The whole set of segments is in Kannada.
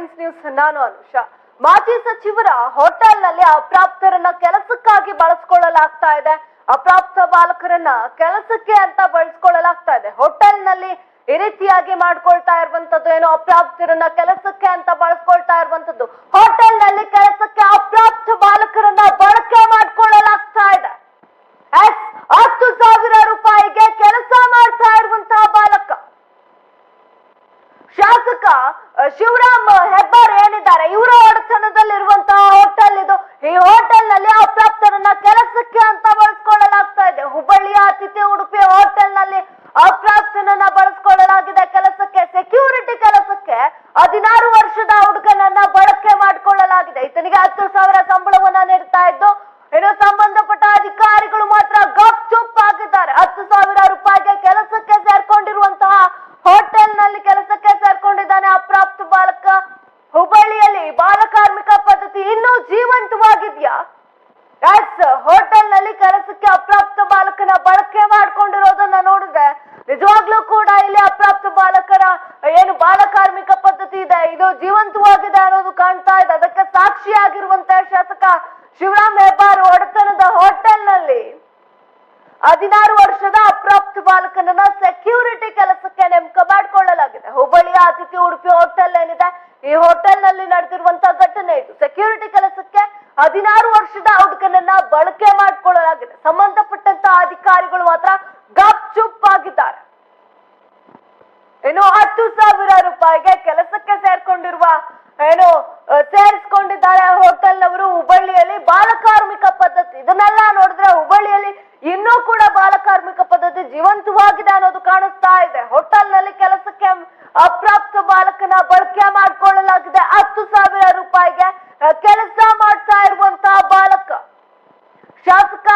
ಐಡೆನ್ಸ್ ನ್ಯೂಸ್ ನಾನು ಅನುಷ. ಮಾಜಿ ಸಚಿವರ ಹೋಟೆಲ್ನಲ್ಲಿ ಅಪ್ರಾಪ್ತರನ್ನ ಕೆಲಸಕ್ಕಾಗಿ ಬಳಸ್ಕೊಳ್ಳಲಾಗ್ತಾ ಇದೆ. ಅಪ್ರಾಪ್ತ ಬಾಲಕರನ್ನ ಕೆಲಸಕ್ಕೆ ಅಂತ ಬಳಸ್ಕೊಳ್ಳಲಾಗ್ತಾ ಇದೆ. ಹೋಟೆಲ್ನಲ್ಲಿ ಈ ರೀತಿಯಾಗಿ ಮಾಡ್ಕೊಳ್ತಾ ಇರುವಂತದ್ದು ಏನು? ಅಪ್ರಾಪ್ತರನ್ನ ಕೆಲಸಕ್ಕೆ ಅಂತ ಬಳಸ್ಕೊಳ್ತಾ ಇರುವಂತದ್ದು. ಹೋಟೆಲ್ನಲ್ಲಿ ಕೆಲಸಕ್ಕೆ ಅಪ್ರಾಪ್ತ ಬಾಲಕರನ್ನ ಬಳಕೆ ಮಾಡ್ಕೊಳ್ಳಲಾಗ್ತಾ ಇದೆ. ಹತ್ತು ಸಾವಿರ ರೂಪಾಯಿಗೆ ಕೆಲಸ ಮಾಡ್ತಾ ಇರುವಂತಹ ಬಾಲಕ. ಶಾಸಕ ಶಿವರಾಮ್ ಹೆಬ್ಬಾರ್ ಏನಿದ್ದಾರೆ ಇವರ ಒಡೆತನದಲ್ಲಿರುವಂತಹ ಹೋಟೆಲ್ ಇದು. ಈ ಹೋಟೆಲ್ನಲ್ಲಿ ಅಪ್ರಾಪ್ತರನ್ನ ಕೆಲಸಕ್ಕೆ ಅಂತ ಬಳಸ್ಕೊಳ್ಳಲಾಗ್ತಾ ಇದೆ. ಹುಬ್ಬಳ್ಳಿಯ ಅತಿಥಿ ಉಡುಪಿ ಹೋಟೆಲ್ನಲ್ಲಿ ಅಪ್ರಾಪ್ತನನ್ನ ಬಳಸ್ಕೊಳ್ಳಲಾಗಿದೆ ಕೆಲಸಕ್ಕೆ ಸೆಕ್ಯೂರಿಟಿ ಕೆಲಸಕ್ಕೆ ಹದಿನಾರು ವರ್ಷದ ಹುಡುಗನನ್ನ ಬಳಕೆ ಮಾಡಿಕೊಳ್ಳಲಾಗಿದೆ ಈತನಿಗೆ ಹತ್ತು ಸಾವಿರ ಸಂಬಳವನ್ನ ನೀಡ್ತಾ ಇದ್ದು ಇನ್ನು ಸಂಬಂಧಪಟ್ಟ ಅಧಿಕಾರಿಗಳು ಮಾತ್ರ ಗಪ್ ಚುಪ್ ಆಗಿದ್ದಾರೆ ಹತ್ತು ಸಾವಿರ ರೂಪಾಯಿಗೆ ಕೆಲಸಕ್ಕೆ ಸೇರ್ಕೊಂಡಿರುವಂತಹ ಹೋಟೆಲ್ನಲ್ಲಿ ಕೆಲಸಕ್ಕೆ ಸೇರ್ಕೊಂಡಿದ್ದಾನೆ ಅಪ್ರಾಪ್ತ ಬಾಲಕ ಹುಬ್ಬಳ್ಳಿಯಲ್ಲಿ ಬಾಲಕಾರ್ಮಿಕ ಪದ್ಧತಿ ಇನ್ನೂ ಜೀವಂತವಾಗಿದ್ಯಾ ಎಸ್ ಹೋಟೆಲ್ನಲ್ಲಿ ಕೆಲಸಕ್ಕೆ ಅಪ್ರಾಪ್ತ ಬಾಲಕನ ಬಳಕೆ ಮಾಡ್ಕೊಂಡಿರೋದನ್ನ ನೋಡಿದ್ರೆ ನಿಜವಾಗ್ಲೂ ಕೂಡ ಇಲ್ಲಿ ಅಪ್ರಾಪ್ತ ಬಾಲಕರ ಏನು ಬಾಲಕಾರ್ಮಿಕ ಪದ್ಧತಿ ಇದೆ ಇದು ಜೀವಂತವಾಗಿದೆ ಅನ್ನೋದು ಕಾಣ್ತಾ ಇದೆ ಅದಕ್ಕೆ ಸಾಕ್ಷಿಯಾಗಿರುವಂತಹ ಶಾಸಕ ಶಿವರಾಮ್ ಹೆಬ್ಬಾರ್ ಒಡೆತನದ ಹೋಟೆಲ್ನಲ್ಲಿ ಹದಿನಾರು ವರ್ಷದ ಅಪ್ರಾಪ್ತ ಬಾಲಕನನ್ನ ಸೆಕ್ಯೂರಿಟಿ ಕೆಲಸಕ್ಕೆ ನೇಮಕ ಮಾಡಿಕೊಳ್ಳಲಾಗಿದೆ. ಹುಬ್ಬಳ್ಳಿಯ ಅತಿಥಿ ಉಡುಪಿ ಹೋಟೆಲ್ ಏನಿದೆ ಈ ಹೋಟೆಲ್ನಲ್ಲಿ ನಡೆದಿರುವಂತಹ ಘಟನೆ ಇದು. ಸೆಕ್ಯೂರಿಟಿ ಕೆಲಸಕ್ಕೆ ಹದಿನಾರು ವರ್ಷದ ಹುಡುಗನನ್ನ ಬಳಕೆ ಮಾಡಿಕೊಳ್ಳಲಾಗಿದೆ. ಸಂಬಂಧಪಟ್ಟಂತ ಅಧಿಕಾರಿಗಳು ಮಾತ್ರ ಗಪ್ ಚುಪ್ ಆಗಿದ್ದಾರೆ. ಏನು ಹತ್ತು ಸಾವಿರ ರೂಪಾಯಿಗೆ ಕೆಲಸಕ್ಕೆ ಸೇರ್ಕೊಂಡಿರುವ ಏನು ಆ, ಹೋಟೆಲ್ ಹೋಟೆಲ್ನವರು ಹುಬ್ಬಳ್ಳಿಯಲ್ಲಿ ಬಾಲಕಾರ್ಮಿಕ ಪದ್ಧತಿ. ಇದನ್ನೆಲ್ಲ ನೋಡಿದ್ರೆ ಹುಬ್ಬಳ್ಳಿಯಲ್ಲಿ ಇನ್ನೂ ಕೂಡ ಬಾಲಕಾರ್ಮಿಕ ಪದ್ಧತಿ ಜೀವಂತವಾಗಿದೆ ಅನ್ನೋದು ಕಾಣಿಸ್ತಾ ಇದೆ. ಹೋಟೆಲ್ನಲ್ಲಿ ಕೆಲಸಕ್ಕೆ ಅಪ್ರಾಪ್ತ ಬಾಲಕನ ಬಳಕೆ ಮಾಡ್ಕೊಳ್ಳಲಾಗಿದೆ. ಹತ್ತು ಸಾವಿರ ರೂಪಾಯಿಗೆ ಕೆಲಸ ಮಾಡ್ತಾ ಇರುವಂತಹ ಬಾಲಕ. ಶಾಸಕ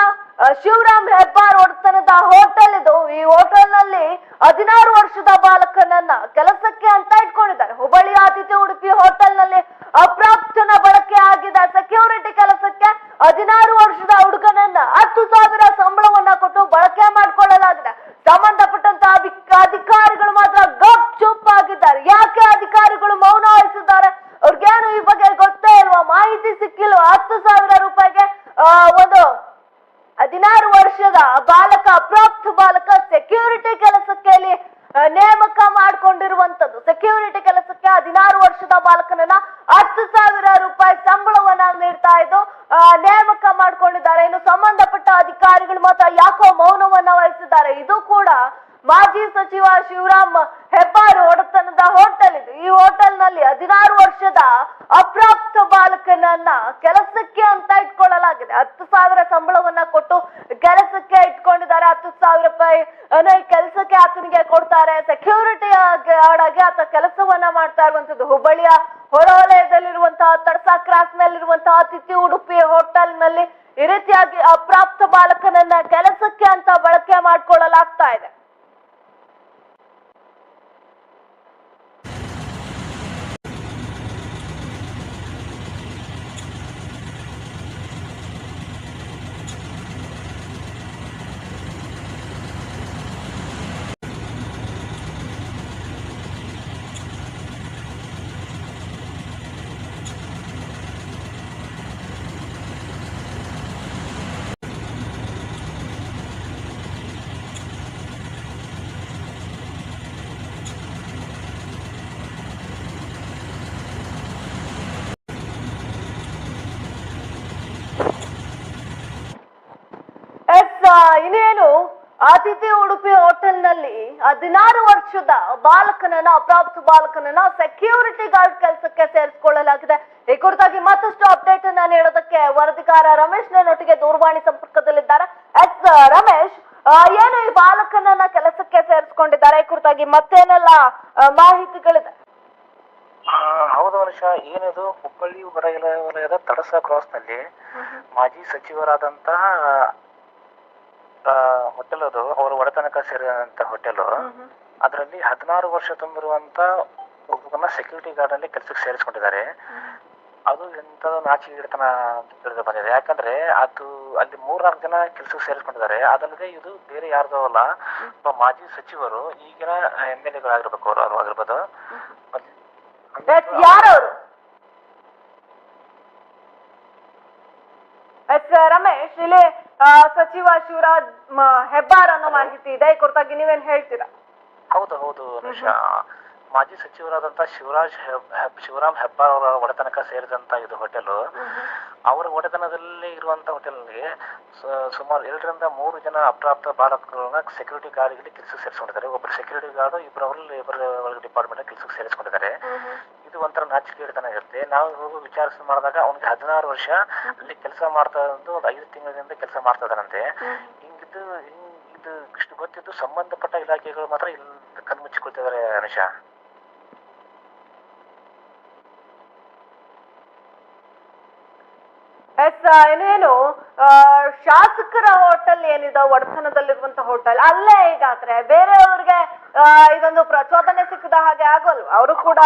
ಶಿವರಾಮ್ ಹೆಬ್ಬಾರ್ ಒಡೆತನದ ಹೋಟೆಲ್ ಇದು. ಈ ಹೋಟೆಲ್ನಲ್ಲಿ ಹದಿನಾರು ವರ್ಷದ ಬಾಲಕನನ್ನ ಕೆಲಸಕ್ಕೆ ಅಂತ ಇಟ್ಕೊಂಡಿದ್ದಾರೆ. ಹುಬ್ಬಳ್ಳಿ ಆತಿಥ್ಯ ಉಡುಪಿ ಹೋಟೆಲ್ನಲ್ಲಿ ಅಪ್ರಾಪ್ತನ ಬಳಕೆ ಆಗಿದೆ ಸೆಕ್ಯೂರಿಟಿ ಕೆಲಸಕ್ಕೆ ಹದಿನಾರು ವರ್ಷದ ಹುಡುಗನನ್ನ ಹತ್ತು ಸಾವಿರ ಸಂಬಳವನ್ನ ಕೊಟ್ಟು ಬಳಕೆ ಮಾಡಿಕೊಳ್ಳಲಾಗಿದೆ ಸಂಬಂಧಪಟ್ಟಂತ ಅಧಿ- ಅಧಿಕಾರಿಗಳು ಮಾತ್ರ ಗಪ್ ಚುಪ್ ಆಗಿದ್ದಾರೆ ಯಾಕೆ ಅಧಿಕಾರಿಗಳು ಮೌನ ವಹಿಸಿದ್ದಾರೆ ಅವ್ರಿಗೇನು ಈ ಬಗ್ಗೆ ಗೊತ್ತೇ ಇಲ್ವಾ ಮಾಹಿತಿ ಸಿಕ್ಕಿಲ್ವಾ ಹತ್ತು ಸಾವಿರ ರೂಪಾಯಿಗೆ ಆ, ಒಂದು ಹದಿನಾರು ವರ್ಷದ ಬಾಲಕ ಅಪ್ರಾಪ್ತ ಬಾಲಕ ಸೆಕ್ಯೂರಿಟಿ ಕೆಲಸಕ್ಕೆ ಇಲ್ಲಿ ಆ, ನೇಮಕ ಮಾಡ್ಕೊಂಡಿರುವಂತದ್ದು ಸೆಕ್ಯೂರಿಟಿ ಕೆಲಸಕ್ಕೆ ಹದಿನಾರು ವರ್ಷದ ಬಾಲಕನನ್ನ ಹತ್ತು ಸಾವಿರ ರೂಪಾಯಿ ಸಂಬಳವನ್ನ ನೀಡ್ತಾ ಇದ್ದು ಆ, ನೇಮಕ ಮಾಡ್ಕೊಂಡಿದ್ದಾರೆ ಇನ್ನು ಸಂಬಂಧಪಟ್ಟ ಅಧಿಕಾರಿಗಳು ಮಾತ್ರ ಯಾಕೋ ಮೌನವನ್ನ ವಹಿಸಿದ್ದಾರೆ ಇದು ಕೂಡ ಮಾಜಿ ಸಚಿವ ಶಿವರಾಮ್ ಹೆಬ್ಬಾರ್ ಒಡೆತನದ ಹೋಟೆಲ್ ಇದು ಈ ಹೋಟೆಲ್ನಲ್ಲಿ ಹದಿನಾರು ವರ್ಷದ ಅಪ್ರಾಪ್ತ ಬಾಲಕನನ್ನ ಕೆಲಸಕ್ಕೆ ಅಂತ ಇಟ್ಕೊಳ್ಳಲಾಗಿದೆ ಹತ್ತು ಸಾವಿರ ಸಂಬಳವನ್ನ ಕೊಟ್ಟು ಕೆಲಸಕ್ಕೆ ಹತ್ತು ಸಾವಿರ ರೂಪಾಯಿ ಕೆಲಸಕ್ಕೆ ಆತನಿಗೆ ಕೊಡ್ತಾರೆ. ಸೆಕ್ಯೂರಿಟಿ ಗಾರ್ಡ್ ಆಗಿ ಆತ ಕೆಲಸವನ್ನ ಮಾಡ್ತಾ ಇರುವಂತದ್ದು ಹುಬ್ಬಳ್ಳಿಯ ಹೊರವಲಯದಲ್ಲಿರುವಂತಹ ತಡ್ಸಾ ಕ್ರಾಸ್ ನಲ್ಲಿರುವಂತಹ ತಿಥಿ ಉಡುಪಿ ಹೋಟೆಲ್ನಲ್ಲಿ ಈ ರೀತಿಯಾಗಿ ಅಪ್ರಾಪ್ತ ಬಾಲಕನನ್ನ ಕೆಲಸಕ್ಕೆ ಅಂತ ಬಳಕೆ ಮಾಡ್ಕೊಳ್ಳಲಾಗ್ತಾ ಇದೆ ಎಸ್ ಆ, ಇನ್ನೇನು ಅತಿಥಿ ಉಡುಪಿ ಹೋಟೆಲ್ನಲ್ಲಿ ಹದಿನಾರು ವರ್ಷದ ಬಾಲಕನನ್ನ ಅಪ್ರಾಪ್ತ ಬಾಲಕನನ್ನ ಸೆಕ್ಯೂರಿಟಿ ಗಾರ್ಡ್ ಕೆಲಸಕ್ಕೆ ಸೇರಿಸಿಕೊಳ್ಳಲಾಗಿದೆ. ಈ ಕುರಿತಾಗಿ ಮತ್ತಷ್ಟು ಅಪ್ಡೇಟ್ ಅನ್ನ ನೀಡೋದಕ್ಕೆ ವರದಿಗಾರ ರಮೇಶ್ ನನ್ನೊಟ್ಟಿಗೆ ದೂರವಾಣಿ ಸಂಪರ್ಕದಲ್ಲಿದ್ದಾರೆ. ಎಸ್ ರಮೇಶ್ ಏನು ಈ ಬಾಲಕನನ್ನ ಕೆಲಸಕ್ಕೆ ಸೇರಿಸಿಕೊಂಡಿದ್ದಾರೆ? ಈ ಕುರಿತಾಗಿ ಮತ್ತೇನೆಲ್ಲ ಮಾಹಿತಿಗಳಿದೆ. ಹೌದು ಮನುಷ ಏನಿದು? ಹುಬ್ಬಳ್ಳಿ ಹೊರಗಿಲ ವಲಯದ ತಡಸ ಕ್ರಾಸ್ನಲ್ಲಿ ಮಾಜಿ ಸಚಿವರಾದಂತಹ ಹೋಟೆಲ್ ಅದು ಅವರ ಒಡೆತನಕ ಸೇರಿದಂತ ಹೋಟೆಲ್ ಅದರಲ್ಲಿ ಹದಿನಾರು ವರ್ಷ ತುಂಬಿರುವಂತ ಒಬ್ಬನ ಸೆಕ್ಯೂರಿಟಿ ಗಾರ್ಡ್ ಅಲ್ಲಿ ಕೆಲಸಕ್ಕೆ ಸೇರಿಸ್ಕೊಂಡಿದ್ದಾರೆ. ಅದು ಎಂತ ನಾಚಿ ಅಂತ ತಿಳಿದು ಬಂದಿದೆ. ಯಾಕಂದ್ರೆ ಅದು ಅಲ್ಲಿ ಮೂರ್ನಾಲ್ಕು ಜನ ಕೆಲಸಕ್ಕೆ ಸೇರಿಸ್ಕೊಂಡಿದ್ದಾರೆ. ಅದಲ್ಲದೆ ಇದು ಬೇರೆ ಯಾರ್ದೋ ಅಲ್ಲ ಒಬ್ಬ ಮಾಜಿ ಸಚಿವರು ಈಗಿನ ಎಂ ಎಲ್ ಎಗಳಾಗಿರ್ಬೇಕು ಅವರು ಅವರು ಆಗಿರ್ಬೋದು. ರಮೇಶ್ ಇಲ್ಲಿ ಸಚಿವ ಶಿವರಾಜ್ ಹೆಬ್ಬಾರ್ ಅನ್ನೋ ಮಾಹಿತಿ ಇದೆ. ಈ ಕುರಿತಾಗಿ ನೀವೇನ್ ಹೇಳ್ತೀರಾ? ಹೌದು ಹೌದು. ಅನುಷಾ ಮಾಜಿ ಸಚಿವರಾದಂತ ಶಿವರಾಜ್ ಶಿವರಾಮ್ ಹೆಬ್ಬಾರ್ ಅವರ ಒಡೆತನಕ ಸೇರಿದಂತ ಇದು ಹೋಟೆಲ್. ಅವರ ಒಡೆತನದಲ್ಲಿ ಇರುವಂತ ಹೋಟೆಲ್ಗೆ ಸುಮಾರು ಎರಡರಿಂದ ಮೂರು ಜನ ಅಪ್ರಾಪ್ತ ಬಾಲಕರನ್ನ ಸೆಕ್ಯೂರಿಟಿ ಗಾರ್ಡ್ಗೆ ಕೆಲಸಕ್ಕೆ ಸೇರಿಸ್ಕೊಂಡಿದ್ದಾರೆ. ಒಬ್ಬರು ಸೆಕ್ಯೂರಿಟಿ ಗಾರ್ಡ್ ಇಬ್ಬರು ಅವರು ಲೇಬರ್ ಡಿಪಾರ್ಟ್ಮೆಂಟ್ ಕೆಲಸಕ್ಕೆ ಸೇರಿಸ್ಕೊಂಡಿದ್ದಾರೆ. ಇದು ಒಂಥರ ಇಡ್ತಾನೆ ಇರುತ್ತೆ. ನಾವು ಹೋಗಿ ವಿಚಾರಿಸಿ ಮಾಡಿದಾಗ ಅವ್ನಿಗೆ ಹದಿನಾರು ವರ್ಷ ಅಲ್ಲಿ ಕೆಲಸ ಮಾಡ್ತಾ ಇದ್ದು ಒಂದು ಐದು ತಿಂಗಳಿಂದ ಕೆಲಸ ಮಾಡ್ತಾ ಇದ್ದಾನಂತೆ. ಹಿಂಗಿದ್ದು ಹಿಂಗ್ ಇದು ಇಷ್ಟು ಗೊತ್ತಿದ್ದು ಸಂಬಂಧಪಟ್ಟ ಇಲಾಖೆಗಳು ಮಾತ್ರ ಇಲ್ಲಿ ಕಣ್ಮುಚ್ಚಿಕೊಳ್ತಿದ್ದಾರೆ ಅನುಷಾ. ಎಸ್ ಏನೇನು ಆ, ಶಾಸಕರ ಹೋಟೆಲ್ ಏನಿದೆ ಒಡೆತನದಲ್ಲಿರುವಂತ ಹೋಟೆಲ್ ಅಲ್ಲೇ ಈಗಾದ್ರೆ ಬೇರೆಯವ್ರಿಗೆ ಇದೊಂದು ಪ್ರಚೋದನೆ ಸಿಕ್ಕದ ಹಾಗೆ ಆಗೋಲ್ವಾ? ಅವರು ಕೂಡ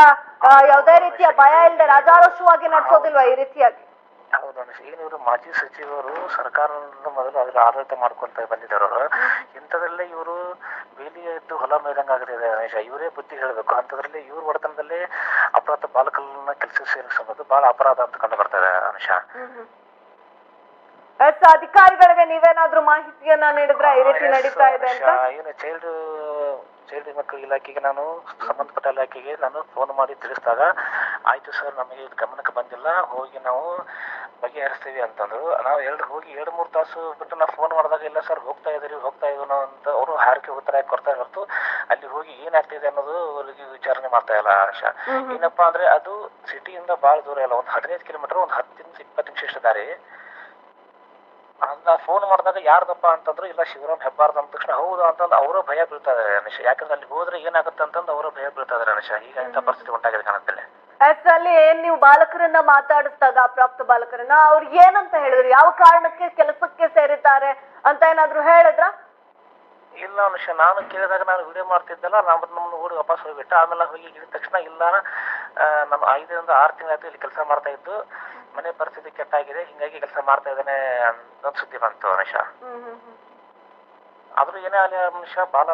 ಯಾವದೇ ರೀತಿಯ ಭಯ ಇಲ್ಲದೆ ರಾಜಾರೋಷವಾಗಿ ನಡೆಸೋದಿಲ್ವಾ ಈ ರೀತಿಯಾಗಿ? ಹೌದು ಇವರು ಮಾಜಿ ಸಚಿವರು ಸರ್ಕಾರ ಮೊದಲು ಅದ್ರ ಆಡಳಿತ ಮಾಡ್ಕೊಂತ ಬಂದಿದ್ದಾರೆ ಇಂಥದ್ರಲ್ಲೇ ಇವರು ಬೇಲಿ ಎದ್ದು ಹೊಲ ಮೇದಂಗ ಆಗಿದೆ ಇವರೇ ಬುದ್ಧಿ ಹೇಳಬೇಕು. ಅಂಥದ್ರಲ್ಲಿ ಇವ್ರ ಒಡೆತನದಲ್ಲೇ ಅಪರಾಧ ಬಾಲಕರನ್ನ ಕೆಲಸ ಸೇರಿಸೋದು ಬಹಳ ಅಪರಾಧ ಅಂತ ಕಂಡು ಬರ್ತಾರೆ ಇದೆ ಅನುಷ ಎಸ್ ಅಧಿಕಾರಿಗಳಿಗೆ ನೀವೇನಾದ್ರೂ ಮಾಹಿತಿಯನ್ನ ನೀಡಿದ್ರೆ ಈ ರೀತಿ ನಡೀತಾ ಇದೆ ಏನು ಚೈಲ್ಡ್ ಚೈಲ್ಡ್ ಮಕ್ಕಳ ಇಲಾಖೆಗೆ ನಾನು ಸಂಬಂಧಪಟ್ಟ ಇಲಾಖೆಗೆ ನಾನು ಫೋನ್ ಮಾಡಿ ತಿಳಿಸಿದಾಗ ಆಯ್ತು ಸರ್ ನಮಗೆ ಇದು ಗಮನಕ್ಕೆ ಬಂದಿಲ್ಲ ಹೋಗಿ ನಾವು ಬಗೆಹರಿಸ್ತೀವಿ ಅಂತಂದ್ರು. ನಾವು ಎರಡು ಹೋಗಿ ಎರಡು ಮೂರು ತಾಸು ಬಿಟ್ಟು ನಾವು ಫೋನ್ ಮಾಡಿದಾಗ ಇಲ್ಲ ಸರ್ ಹೋಗ್ತಾ ಇದೀರಿ ಹೋಗ್ತಾ ಇದೀವಿ ಅಂತ ಅವರು ಹಾರಿಕೆ ಉತ್ತರ ಕೊಡ್ತಾ ಹೊರತು ಅಲ್ಲಿ ಹೋಗಿ ಏನಾಗ್ತಿದೆ ಅನ್ನೋದು ಅವರಿಗೆ ವಿಚಾರಣೆ ಮಾಡ್ತಾ ಇಲ್ಲ ಆಶಾ. ಏನಪ್ಪಾ ಅಂದ್ರೆ ಅದು ಸಿಟಿಯಿಂದ ಬಹಳ ದೂರ ಇಲ್ಲ. ಒಂದು ಹದಿನೈದು ಕಿಲೋಮೀಟರ್ ಒಂದು ಹತ್ತಿಂದ ಇಪ್ಪತ್ತು ನಿಮಿಷ ದಾರಿ. ಅದ್ನ ಫೋನ್ ಮಾಡಿದಾಗ ಯಾರ್ದಪ್ಪ ಅಂತಂದ್ರು ಇಲ್ಲ ಶಿವರಾಮ್ ಹೆಬ್ಬಾರ್ದು ಅಂದ ತಕ್ಷಣ ಹೌದು ಅಂತಂದ್ರೆ ಅವರು ಭಯ ಬೀಳ್ತಾ ಇದಾರೆ ಅನಿಶಾ ಯಾಕಂದ್ರೆ ಅಲ್ಲಿ ಹೋದ್ರೆ ಏನಾಗುತ್ತೆ ಅಂತಂದ್ರೆ ಅವರು ಭಯ ಬೀಳ್ತಾ ಇದಾರೆ ಅನಿಶಾ ಈಗ ಇಂಥ ಪರಿಸ್ಥಿತಿ ಉಂಟಾಗಿದೆ ಕಾಣುತ್ತಲ್ಲಿ. ಎಸ್ ಅಲ್ಲಿ ಏನ್ ನೀವು ಬಾಲಕರನ್ನ ಮಾತಾಡಿಸಿದಾಗ ಅಪ್ರಾಪ್ತ ಬಾಲಕರನ್ನ ಅವ್ರು ಏನಂತ ಹೇಳಿದ್ರು? ಯಾವ ಕಾರಣಕ್ಕೆ ಕೆಲಸಕ್ಕೆ ಸೇರಿದ್ದಾರೆ ಅಂತ ಏನಾದ್ರು ಹೇಳಿದ್ರ? ಇಲ್ಲ ಅನುಷ ನಾನು ಕೇಳಿದಾಗ ನಾನು ವಿಡಿಯೋ ಮಾಡ್ತಿದ್ದಲ್ಲ ನಮ್ಮ ನಮ್ಮನ್ನು ಓಡಿ ವಾಪಸ್ ಹೋಗ್ಬಿಟ್ಟು. ಆಮೇಲೆ ಹೋಗಿ ಇಳಿದ ತಕ್ಷಣ ಇಲ್ಲ ನಮ್ಮ ಐದರಿಂದ ಆರು ತಿಂಗಳಾಯ್ತು ಇಲ್ಲಿ ಕೆಲಸ ಮಾಡ್ತಾ ಇದ್ದು. ಮನೆ ಪರಿಸ್ಥಿತಿ ಕೆಟ್ಟಾಗಿದೆ, ಹಿಂಗಾಗಿ ಕೆಲಸ ಮಾಡ್ತಾ ಇದ್ದಾನೆ ಅಂತ ಸುದ್ದಿ ಬಂತು ಅನುಷ ಆದ್ರೂ ಏನೇ ಆಗಲಿ ಮನುಷ್ಯ, ಬಾಲ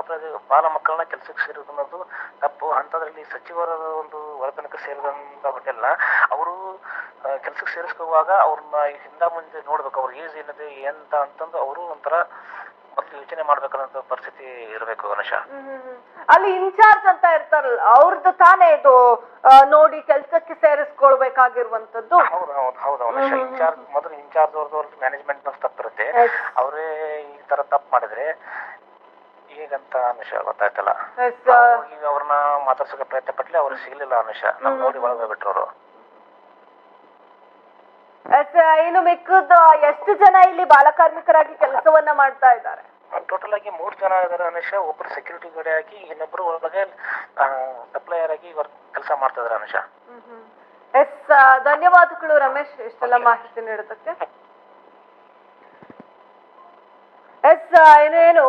ಬಾಲ ಮಕ್ಕಳನ್ನ ಕೆಲಸಕ್ಕೆ ಸೇರೋದು ಅನ್ನೋದು ತಪ್ಪು. ಅಂಥದ್ರಲ್ಲಿ ಸಚಿವರ ಒಂದು ವರ್ತನಕ್ಕೆ ಸೇರಿದಂತ ಹೋಟೆಲ್ನ ಅವರು ಕೆಲಸಕ್ಕೆ ಸೇರಿಸ್ಕೋವಾಗ ಅವ್ರನ್ನ ಹಿಂದ ಮುಂದೆ ನೋಡ್ಬೇಕು. ಅವ್ರ ಏಜ್ ಏನಿದೆ, ಎಂತ ಅಂತಂದು ಅವರು ಒಂಥರ ಮೊದಲು ಯೋಚನೆ ಮಾಡ್ಬೇಕನ್ನೋ ಪರಿಸ್ಥಿತಿ ಇರಬೇಕು ಅನುಷ ಅಲ್ಲಿ ಇನ್ಚಾರ್ಜ್ ಅಂತ ಇರ್ತಾರಲ್ಲ ಅವ್ರದ್ದು ತಾನೇ ಇದು ಆ, ನೋಡಿ ಕೆಲ್ಸಕ್ಕೆ ಸೇರಿಸ್ಕೊಳ್ಬೇಕಾಗಿರುವಂತದ್ದು ಹೌದು ಹೌದು ಹೌದು ಅನುಷ ಇನ್ಚಾರ್ಜ್ ಮೊದಲು ಇನ್ಚಾರ್ಜ್ ಅವ್ರದ್ದು ಮ್ಯಾನೇಜ್ಮೆಂಟ್ ತಪ್ಪಿರುತ್ತೆ Yes. ಅವರೇ ಈ ತರ ತಪ್ಪು ಮಾಡಿದ್ರೆ ಈಗಂತ ಅನುಷ ಗೊತ್ತಾಯ್ತಲ್ಲ? ನಾವು ಹೋಗಿ ಅವ್ರನ್ನ ಮಾತಾಡ್ಸೋಕೆ ಪ್ರಯತ್ನ ಪಟ್ಲಿ ಅವ್ರು ಸಿಗ್ಲಿಲ್ಲ ಅನುಷ ನಾವು ನೋಡಿ ಒಳಗೆ ಬಿಟ್ರು ಅವರು. ಇನ್ನು ಮಿಕ್ಕದ್ದು ಎಷ್ಟು ಜನ ಇಲ್ಲಿ ಬಾಲಕಾರ್ಮಿಕರಾಗಿ ಕೆಲಸವನ್ನ ಮಾಡ್ತಾ ಇದ್ದಾರೆ? ಟೋಟಲ್ ಆಗಿ ಮೂರ್ ಜನ ಇದಾರೆ ಅನುಷ ಒಬ್ರು ಸೆಕ್ಯೂರಿಟಿ ಗಾರ್ಡ್ ಆಗಿ ಇನ್ನೊಬ್ರು ಒಳಗೆ ಸಪ್ಲೈಯರ್ ಆಗಿ ಕೆಲಸ ಮಾಡ್ತಾ ಇದಾರೆ ಅನುಷ ಎಸ್ ಧನ್ಯವಾದಗಳು ರಮೇಶ್ ಇಷ್ಟೆಲ್ಲ ಮಾಹಿತಿ ನೀಡೋದಕ್ಕೆ. ಎಸ್ ಏನೇನು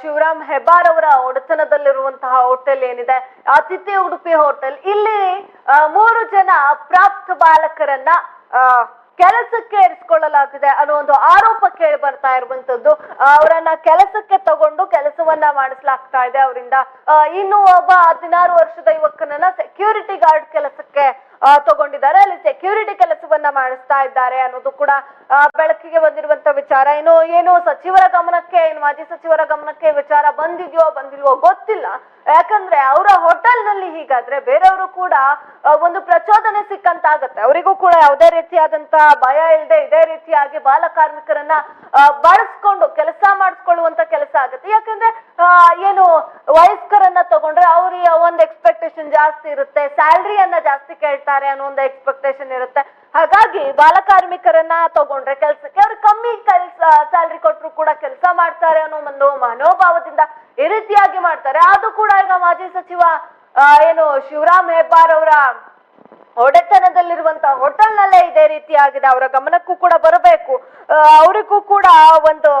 ಶಿವರಾಮ್ ಹೆಬ್ಬಾರ್ ಅವರ ಒಡೆತನದಲ್ಲಿರುವಂತಹ ಹೋಟೆಲ್ ಏನಿದೆ? ಅತಿಥಿ ಉಡುಪಿ ಹೋಟೆಲ್. ಇಲ್ಲಿ ಮೂರು ಜನ ಪ್ರಾಪ್ತ ಬಾಲಕರನ್ನ ಕೆಲಸಕ್ಕೆ ಇರಿಸಿಕೊಳ್ಳಲಾಗಿದೆ ಅನ್ನೋ ಒಂದು ಆರೋಪ ಕೇಳಿ ಬರ್ತಾ ಇರುವಂತದ್ದು. ಅವರನ್ನ ಕೆಲಸಕ್ಕೆ ತಗೊಂಡು ಕೆಲಸವನ್ನ ಮಾಡಿಸ್ಲಾಗ್ತಾ ಇದೆ ಅವರಿಂದ. ಇನ್ನು ಒಬ್ಬ ಹದಿನಾರು ವರ್ಷದ ಯುವಕನನ್ನ ಸೆಕ್ಯೂರಿಟಿ ಗಾರ್ಡ್ ಕೆಲಸಕ್ಕೆ ತಗೊಂಡಿದ್ದಾರೆ. ಅಲ್ಲಿ ಸೆಕ್ಯೂರಿಟಿ ಕೆಲಸವನ್ನ ಮಾಡಿಸ್ತಾ ಇದ್ದಾರೆ ಅನ್ನೋದು ಕೂಡ ಬೆಳಕಿಗೆ ಬಂದಿರುವಂತ ವಿಚಾರ. ಇನ್ನು ಏನು ಸಚಿವರ ಗಮನಕ್ಕೆ ಏನು ಮಾಜಿ ಸಚಿವರ ಗಮನಕ್ಕೆ ವಿಚಾರ ಬಂದಿದ್ಯೋ, ಬಂದಿಲ್ವೋ ಗೊತ್ತಿಲ್ಲ. ಯಾಕಂದ್ರೆ ಅವರ ಹೋಟೆಲ್ನಲ್ಲಿ ಹೀಗಾದ್ರೆ ಬೇರೆಯವರು ಕೂಡ ಒಂದು ಪ್ರಚೋದನೆ ಸಿಕ್ಕಂತಾಗತ್ತೆ. ಅವರಿಗೂ ಕೂಡ ಯಾವುದೇ ರೀತಿಯಾದಂತಹ ಭಯ ಇಲ್ಲದೆ ಇದೇ ರೀತಿಯಾಗಿ ಬಾಲ ಕಾರ್ಮಿಕರನ್ನ ಬಳಸ್ಕೊಂಡು, ಕೆಲಸ ಮಾಡಿಸ್ಕೊಳ್ಳುವಂತ ಕೆಲಸ ಆಗುತ್ತೆ. ಯಾಕಂದ್ರೆ ಏನು ವಯಸ್ಕರನ್ನ ತಗೊಂಡ್ರೆ ಅವ್ರಿಗೆ ಒಂದು ಎಕ್ಸ್ಪೆಕ್ಟೇಷನ್ ಜಾಸ್ತಿ ಇರುತ್ತೆ ಸ್ಯಾಲ್ರಿಯನ್ನ ಜಾಸ್ತಿ ಕೇಳ್ತಾರೆ ಅನ್ನೋ ಒಂದು ಎಕ್ಸ್ಪೆಕ್ಟೇಷನ್ ಇರುತ್ತೆ. ಹಾಗಾಗಿ ಬಾಲಕಾರ್ಮಿಕರನ್ನ ತಗೊಂಡ್ರೆ ಕೆಲ್ಸಕ್ಕೆ ಅವ್ರು ಕಮ್ಮಿ ಕೆಲ್ಸ ಸ್ಯಾಲ್ರಿ ಕೊಟ್ಟರು ಕೂಡ ಕೆಲಸ ಮಾಡ್ತಾರೆ ಅನ್ನೋ ಒಂದು ಮನೋಭಾವದಿಂದ ಈ ರೀತಿಯಾಗಿ ಮಾಡ್ತಾರೆ. ಅದು ಕೂಡ ಈಗ ಮಾಜಿ ಸಚಿವ ಏನು ಶಿವರಾಮ್ ಹೆಬ್ಬಾರ್ ಅವರ ಒಡೆತನದಲ್ಲಿರುವಂತಹ ಹೋಟೆಲ್ ನಲ್ಲೇ ಇದೇ ರೀತಿಯಾಗಿದೆ. ಅವರ ಗಮನಕ್ಕೂ ಕೂಡ ಬರಬೇಕು. ಅವರಿಗೂ ಕೂಡ ಒಂದು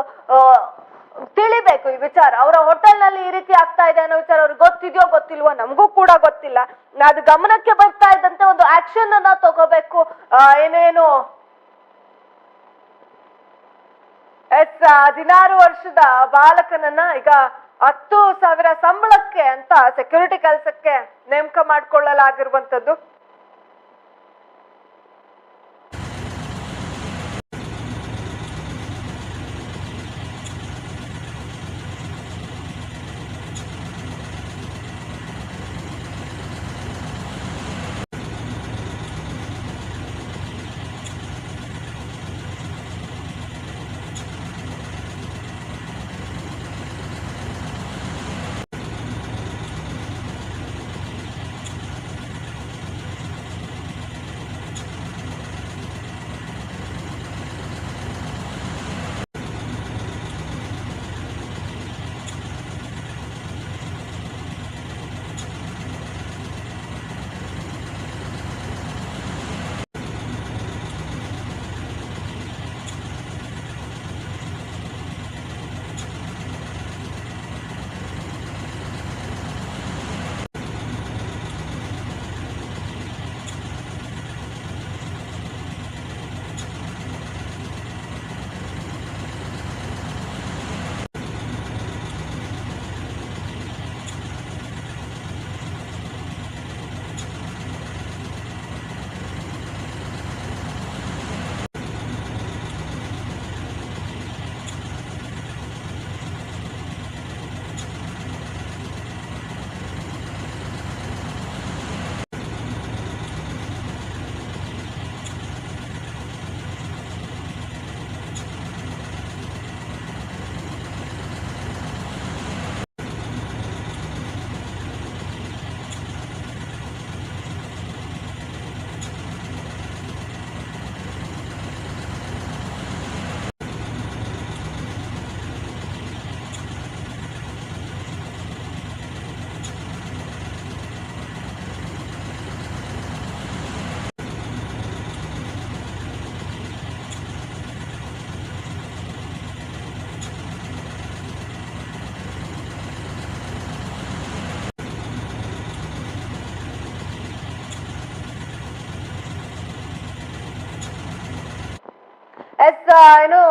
ತಿಳಿಬೇಕು ಈ ವಿಚಾರ. ಅವರ ಹೋಟೆಲ್ನಲ್ಲಿ ಈ ರೀತಿ ಆಗ್ತಾ ಇದೆ ಅನ್ನೋ ವಿಚಾರ ಅವ್ರಿಗೆ ಗೊತ್ತಿದೆಯೋ ಗೊತ್ತಿಲ್ವೋ ನಮಗೂ ಕೂಡ ಗೊತ್ತಿಲ್ಲ. ಅದು ಗಮನಕ್ಕೆ ಬರ್ತಾ ಇದ್ದಂತೆ ಒಂದು ಆಕ್ಷನ್ ಅನ್ನ ತಗೋಬೇಕು. ಏನೇನು ಎಸ್ ಹದಿನಾರು ವರ್ಷದ ಬಾಲಕನನ್ನ ಈಗ ಹತ್ತು ಸಾವಿರ ಸಂಬಳಕ್ಕೆ ಅಂತ ಸೆಕ್ಯೂರಿಟಿ ಕೆಲಸಕ್ಕೆ ನೇಮಕ ಮಾಡ್ಕೊಳ್ಳಲಾಗಿರುವಂತದ್ದು ಎಸ್ ಏನು